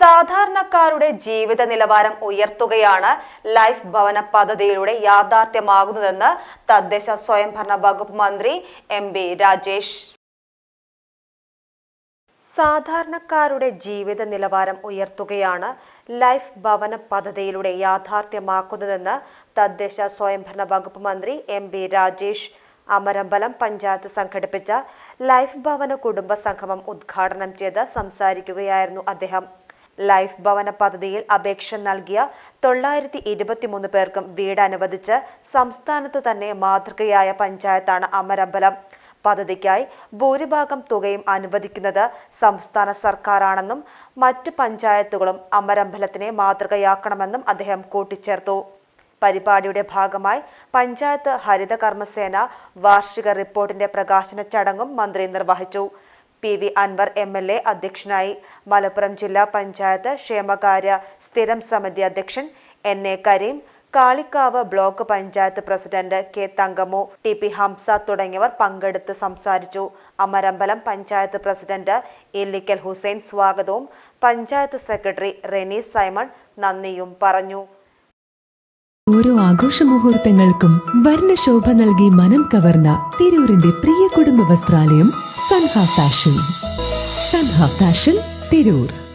സാധാരണക്കാരുടെ ജീവിത നിലവാരം ഉയർത്തുകയാണ് ലൈഫ് ഭവന പദ്ധതിയിലൂടെ യാഥാർത്ഥ്യമാകുന്നതെന്ന് തദ്ദേശ സ്വയംഭരണ വകുപ്പ് മന്ത്രി എം ബി രാജേഷ്. സാധാരണക്കാരുടെ ജീവിത നിലവാരം ഉയർത്തുകയാണ് ലൈഫ് ഭവന പദ്ധതിയിലൂടെ യാഥാർത്ഥ്യമാക്കുന്നതെന്ന് തദ്ദേശ സ്വയംഭരണ വകുപ്പ് മന്ത്രി എം ബി രാജേഷ്. അമരമ്പലം പഞ്ചായത്ത് സംഘടിപ്പിച്ച ലൈഫ് ഭവന കുടുംബ സംഗമം ഉദ്ഘാടനം ചെയ്ത് സംസാരിക്കുകയായിരുന്നു അദ്ദേഹം. ലൈഫ് ഭവന പദ്ധതിയിൽ അപേക്ഷ നൽകിയ തൊള്ളായിരത്തി ഇരുപത്തിമൂന്ന് പേർക്കും വീട് അനുവദിച്ച് സംസ്ഥാനത്ത് തന്നെ മാതൃകയായ പഞ്ചായത്താണ് അമരമ്പലം. പദ്ധതിക്കായി ഭൂരിഭാഗം തുകയും അനുവദിക്കുന്നത് സംസ്ഥാന സർക്കാരാണെന്നും മറ്റ് പഞ്ചായത്തുകളും അമരമ്പലത്തിനെ മാതൃകയാക്കണമെന്നും അദ്ദേഹം കൂട്ടിച്ചേർത്തു. പരിപാടിയുടെ ഭാഗമായി പഞ്ചായത്ത് ഹരിതകർമ്മസേന വാർഷിക റിപ്പോർട്ടിന്റെ പ്രകാശന ചടങ്ങും മന്ത്രി നിർവഹിച്ചു. P V Anvar M L A അധ്യക്ഷനായി. മലപ്പുറം ജില്ലാ പഞ്ചായത്ത് ക്ഷേമകാര്യ സ്ഥിരം സമിതി അധ്യക്ഷൻ N A Kareem Kalikavu block panchayat president K Thankamu T P Hamsa തുടങ്ങിയവർ പങ്കെടുത്ത് സംസാരിച്ചു. അമരമ്പലം പഞ്ചായത്ത് പ്രസിഡന്റ് ഇല്ലിക്കൽ ഹുസൈൻ സ്വാഗതവും പഞ്ചായത്ത് സെക്രട്ടറി റെനി സൈമൺ നന്ദിയും പറഞ്ഞു. ഓരോ ആഘോഷ മുഹൂർത്തങ്ങൾക്കും വർണശോഭ നൽകി മനം കവർന്ന തിരൂരിന്റെ പ്രിയ കുടുംബ വസ്ത്രാലയം സൻഹ ഫാഷൻ. സൻഹ ഫാഷൻ തിരൂർ.